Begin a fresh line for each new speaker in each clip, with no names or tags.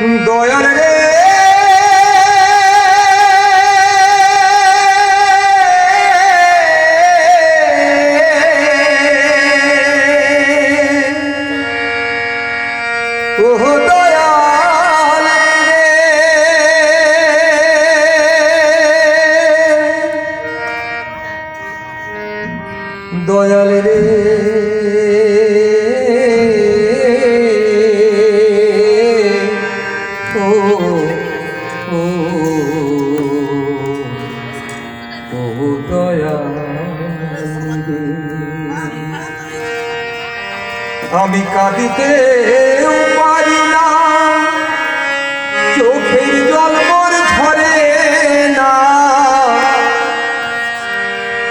দয়াল রে। দয়াল রে। ও আমি কাঁদিতে পারি না চোখের জল মোর ঝরে না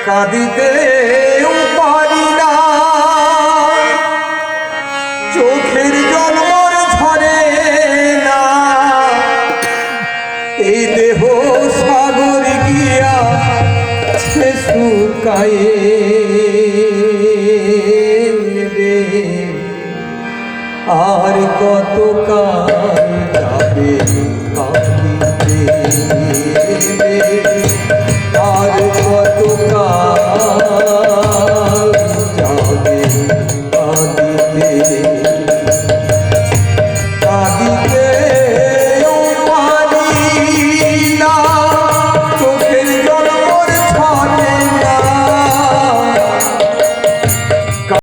কাঁদিতে পারি না চোখের জল মোর ঝরে না এই দেহ সাগর গিয়া সে শুকায়ে আর কত কাল যাবে আর কত কাল যাবে কাঁদিতে?